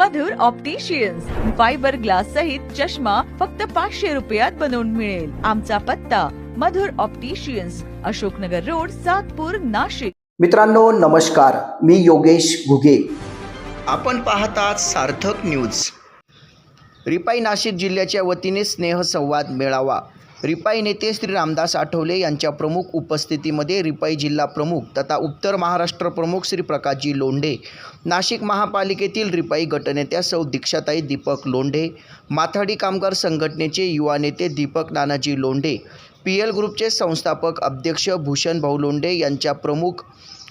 मधुर opticians fibre glass सहित चष्मा फक्त पाचशे रुपयात बनवून मिळेल. आमचा पत्ता मधुर ऑप्टिशियन्स अशोकनगर रोड सातपूर नाशिक. मित्रांनो नमस्कार. मी योगेश घुगे. आपण पाहतात सार्थक न्यूज रिपाई नाशिक जिल्ह्याच्या वतीने स्नेहसंवाद मेळावा. रिपाई नेते श्री रामदास आठवले यांच्या प्रमुख उपस्थितीमध्ये रिपाई जिल्हा प्रमुख तथा उत्तर महाराष्ट्र प्रमुख श्री प्रकाशजी लोंढे नाशिक महापालिकेतील रिपाई गटनेत्या सौ दीक्षाताई दीपक लोंढे माथाडी कामगार संघटनेचे युवा नेते दीपक नानाजी लोंढे पी एल ग्रुपचे संस्थापक अध्यक्ष भूषण भाऊ लोंढे यांच्या प्रमुख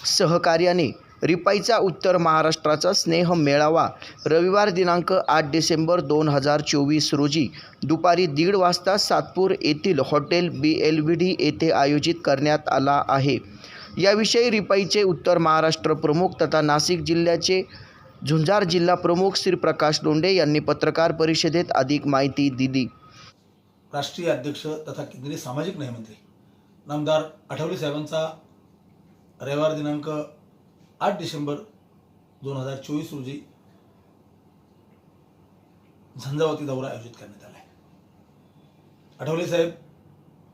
सहकार्याने रिपाईचा उत्तर महाराष्ट्राचा स्नेह मेळावा. रविवार दिनांक आठ डिसेंबर दोन हजार चोवीस रोजी दुपारी दीड वाजता सातपूर येथील hotel B L V D येथे आयोजित करण्यात आला आहे. याविषयी रिपाईचे उत्तर महाराष्ट्र प्रमुख तथा नाशिक जिल्ह्याचे झुंजार जिल्हा प्रमुख श्री प्रकाश लोंढे यांनी पत्रकार परिषदेत अधिक माहिती दिली. राष्ट्रीय अध्यक्ष तथा केंद्रीय सामाजिक न्यायमंत्री नामदार आठवले साहेबांचा रविवार दिनांक आठ डिसेंबर दोन हजार चोवीस रोजी झंझावती दौरा आयोजित करण्यात आला आहे. आठवले साहेब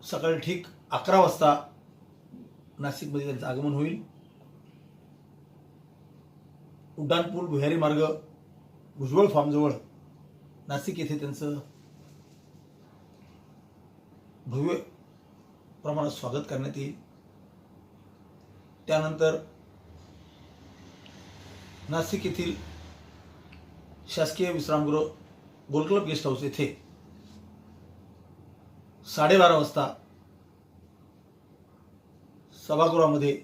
सकाळी ठीक अकरा वाजता नाशिकमध्ये त्यांचं आगमन होईल. उड्डाणपूल भुयारी मार्ग भुजबळ फार्मजवळ नाशिक येथे त्यांचं भव्य प्रमाणात स्वागत करण्यात येईल. त्यानंतर नाशिक येथील शासकीय विश्रामगृह गोलक्लब गेस्ट हाऊस येथे साडेबारा वाजता सभागृहामध्ये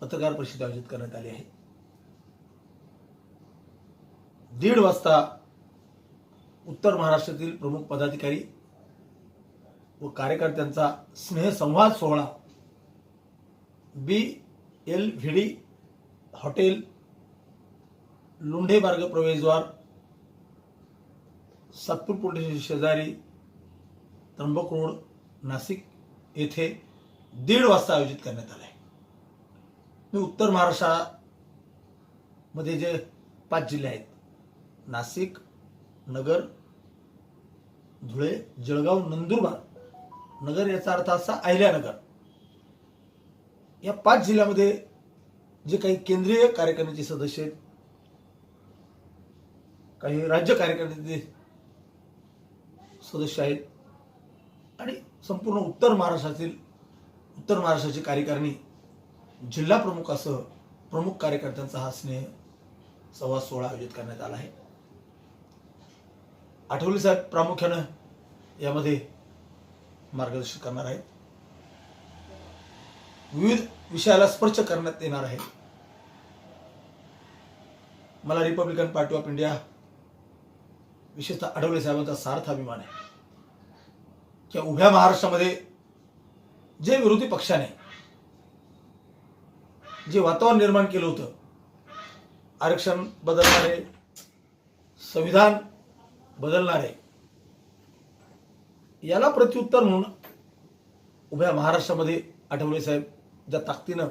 पत्रकार परिषद आयोजित करण्यात आली आहे. दीड वाजता उत्तर महाराष्ट्रातील प्रमुख पदाधिकारी व कार्यकर्त्यांचा स्नेहसंवाद सोहळा B L V D hotel Londhe मार्ग प्रवेशद्वार सातपूर पोलीस शेजारी त्र्यंबक रोड नाशिक येथे दीड वाजता आयोजित करण्यात आलं आहे मी उत्तर महाराष्ट्रामध्ये जे पाच जिल्हे आहेत नाशिक नगर धुळे जळगाव नंदुरबार नगर याचा अर्थ असा अहिल्यानगर या पाच जिल्ह्यामध्ये जे काही केंद्रीय कार्यकारिणीचे सदस्य आहेत काही राज्य कार्यकारिणीचे सदस्य आहेत. आणि संपूर्ण उत्तर महाराष्ट्रातील उत्तर महाराष्ट्राची कार्यकारिणी जिल्हा प्रमुखासह प्रमुख कार्यकर्त्यांचा हा स्नेह संवाद सोहळा आयोजित करण्यात आला आहे. आठवले साहेब प्रामुख्यानं यामध्ये मार्गदर्शन करणार आहेत. विविध विषयाला स्पर्श करण्यात येणार आहे. मला रिपब्लिकन पार्टी ऑफ इंडिया विशेषतः आठवले साहेबांचा सार्थ अभिमान आहे. किंवा उभ्या महाराष्ट्रामध्ये जे विरोधी पक्षाने जे वातावरण निर्माण केलं होतं आरक्षण बदलणारे संविधान बदलणारे याला प्रत्युत्तर म्हणून उभ्या महाराष्ट्रामध्ये आठवले साहेब ज्या ताकदीनं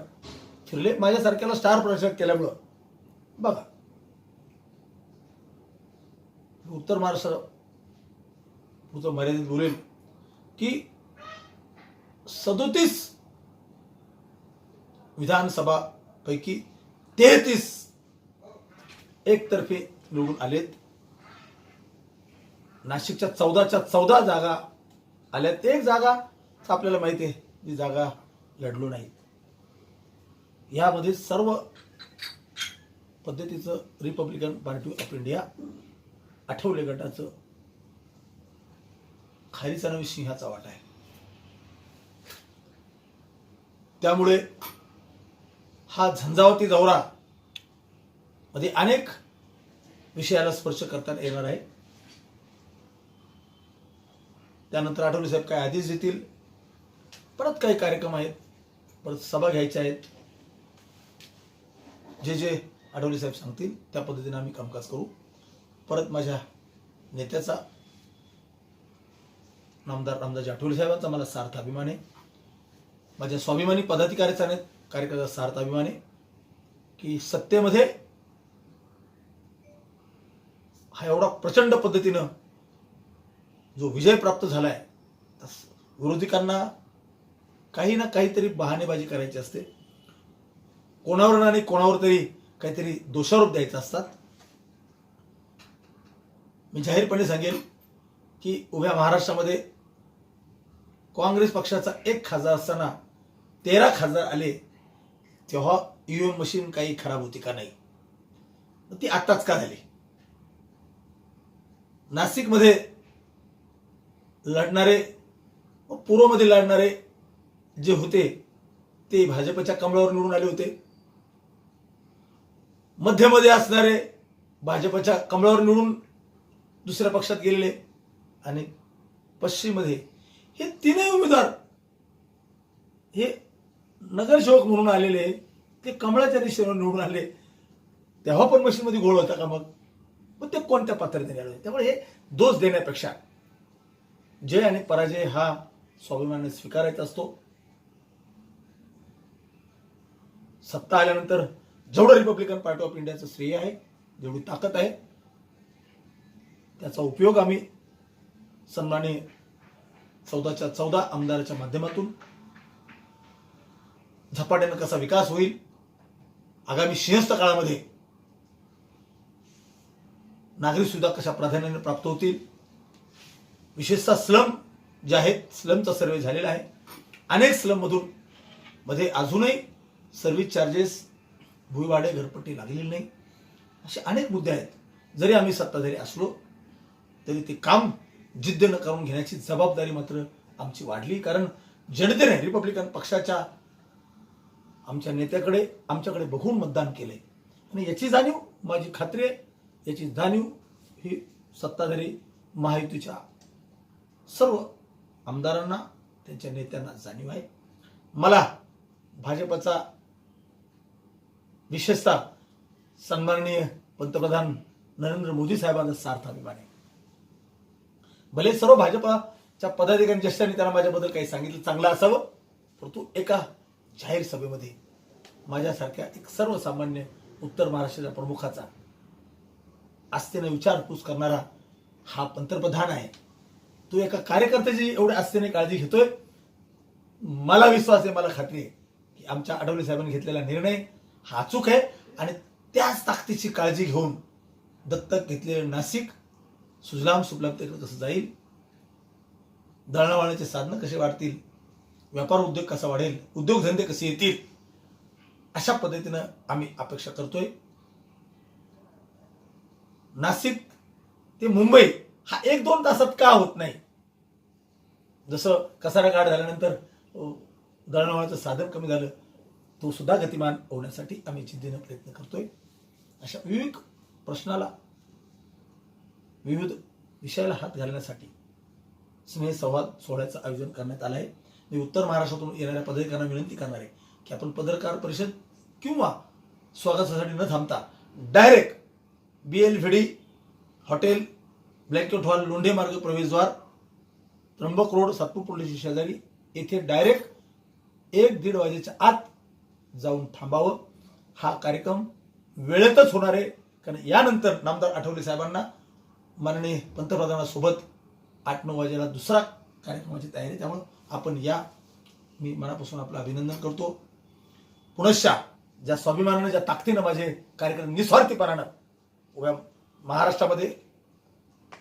फिरले माझ्यासारख्याला स्टार प्रदर्शक केल्यामुळं. बघा. उत्तर महाराष्ट्र पुढचं मर्यादित बोलेल की सदोतीस विधानसभा पैकी तेहतीस एकतर्फे निवडून आलेत. नाशिकच्या चौदाच्या चौदा जागा आल्या ते एक जागा आपल्याला माहिती आहे जी जागा लढलो नाही यामध्ये सर्व पद्धतीचं Republican Party of India Athawale गटाचं. खारीचा नवी सिंहाचा वाटा आहे. त्यामुळे हा झंझावती दौरा मध्ये अनेक विषयाला स्पर्श करता येणार आहे. त्यानंतर आठवले साहेब काय आधीच देतील? परत काही कार्यक्रम आहेत. परत सभा घ्यायच्या आहेत. जे जे आठवले साहेब सांगतील त्या पद्धतीने आम्ही कामकाज करू. परत माझ्या नेत्याचा नामदार रामदास आठवले साहेबांचा मला सार्थ अभिमान आहे माझ्या स्वाभिमानी पदाधिकाऱ्याचा कार्यकर्ता सार्थ अभिमान आहे की सत्तेमध्ये हा एवढा प्रचंड पद्धतीनं जो विजय प्राप्त झालाय तस काही ना काहीतरी बहाणेबाजी करायची असते. कोणावर ना आणि कोणावर तरी काहीतरी दोषारोप द्यायचा असतात. मी जाहीरपणे सांगेल की उभ्या महाराष्ट्रामध्ये काँग्रेस पक्षाचा एक खासदार असताना तेरा खासदार आले तेव्हा ईव्हीएम मशीन काही खराब होती का नाही? ती आत्ताच का झाली? नाशिकमध्ये लढणारे व पूर्वमध्ये लढणारे जे होते ते भाजपच्या कमळावर निवडून आले होते. मध्यमध्ये असणारे भाजपच्या कमळावर निवडून दुसऱ्या पक्षात गेलेले आणि पश्चिममध्ये हे तीनही उमेदवार हे नगरसेवक म्हणून आलेले ते कमळाच्या दिशेवर निवडून आले. तेव्हा पण मशीनमध्ये गोळ होता का मग? मग ते कोणत्या पात्रतेने आले? त्यामुळे हे दोष देण्यापेक्षा जय आणि पराजय हा स्वाभिमानाने स्वीकारायचा असतो. सत्ता आल्यानंतर जेवढं रिपब्लिकन पार्टी ऑफ इंडियाचं श्रेय आहे जेवढी ताकद आहे त्याचा उपयोग आम्ही सन्माननीय चौदाच्या चौदा आमदाराच्या माध्यमातून झपाट्यानं कसा विकास होईल आगामी सिंहस्थ काळामध्ये नागरिक सुविधा कशा प्राधान्याने प्राप्त होतील विशेषतः स्लम जे आहेत स्लमचा सर्वे झालेला आहे. अनेक स्लममधून मध्ये अजूनही सर्व्हिस चार्जेस भुईवाडे घरपट्टी लागलेली नाही. असे अनेक मुद्दे आहेत. जरी आम्ही सत्ताधारी असलो तरी ते काम जिद्दीनं करून घेण्याची जबाबदारी मात्र आमची वाढली. कारण जनतेने रिपब्लिकन पक्षाच्या आमच्या नेत्याकडे आमच्याकडे बघून मतदान केले आणि याची जाणीव माझी खात्री आहे याची जाणीव ही सत्ताधारी महायुतीच्या सर्व आमदारांना त्यांच्या नेत्यांना जाणीव आहे. मला भाजपचा विशेषतः सन्माननीय पंतप्रधान नरेंद्र मोदी साहेबांचा सार्थ अभिमान आहे. भले सर्व भाजपाच्या पदाधिकारी ज्येष्ठांनी त्यांना माझ्याबद्दल काही सांगितलं चांगलं असावं परंतु एका जाहीर सभेमध्ये माझ्यासारख्या एक सर्वसामान्य उत्तर महाराष्ट्राच्या प्रमुखाचा आस्थेने विचारपूस करणारा हा पंतप्रधान आहे. तो एका कार्यकर्त्याची एवढ्या आस्थेने काळजी घेतोय? मला विश्वास आहे मला खात्री आहे की आमच्या आठवले साहेबांनी घेतलेला निर्णय हा अचूक आहे आणि त्याच ताकदीची काळजी घेऊन दत्तक घेतलेलं नाशिक सुजलाम सुफलाम ते कसं जाईल? दळणवळणाचे साधनं कसे वाढतील? व्यापार उद्योग कसा वाढेल? उद्योगधंदे कसे येतील? अशा पद्धतीनं आम्ही अपेक्षा करतोय. नाशिक ते मुंबई हा एक दोन तासात का होत नाही? जसं कसारा काढ झाल्यानंतर दळणवळणाचं साधन कमी झालं तो सुद्धा गतिमान होण्यासाठी आम्ही जिद्दीनं प्रयत्न करतोय. अशा विविध प्रश्नाला विविध विषयाला हात घालण्यासाठी स्नेह संवाद सोहळ्याचं आयोजन करण्यात आलं आहे. मी उत्तर महाराष्ट्रातून येणाऱ्या पत्रकारांना विनंती करणार आहे की आपण पत्रकार परिषद किंवा स्वागतासाठी न थांबता direct B L V D hotel banquet hall Londhe मार्ग प्रवेशद्वार त्र्यंबक रोड सातपूर पोलीस शेजारी येथे डायरेक्ट एक दीड वाजेच्या आत जाऊन थांबावं. हा कार्यक्रम वेळेतच होणार आहे. कारण यानंतर नामदार आठवले साहेबांना माननीय पंतप्रधानासोबत आठ नऊ वाजेला दुसरा कार्यक्रमाची तयारी. त्यामुळं आपण या मी मनापासून आपलं अभिनंदन करतो. पुनश्चा ज्या स्वाभिमानानं ज्या ताकदीनं माझे कार्यक्रम निस्वार्थीपणानं उभ्या महाराष्ट्रामध्ये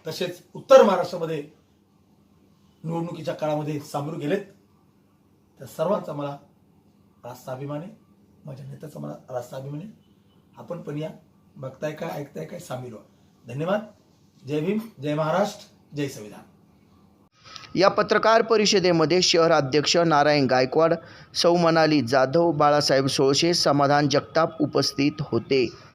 तसेच उत्तर महाराष्ट्रामध्ये निवडणुकीच्या काळामध्ये सामोरे गेलेत. त्या सर्वांचा मला रास्ता अभिमान आहे माझ्या नेत्याचा मला रास्ता अभिमान. आहे आपण पण या. बघताय काय ऐकताय काय सामील व्हा. धन्यवाद. जय भीम जय महाराष्ट्र जय संविधान. या पत्रकार परिषदेमध्ये शहराध्यक्ष नारायण गायकवाड सौ मनाली जाधव बाळासाहेब सोळशे समाधान जगताप उपस्थित होते.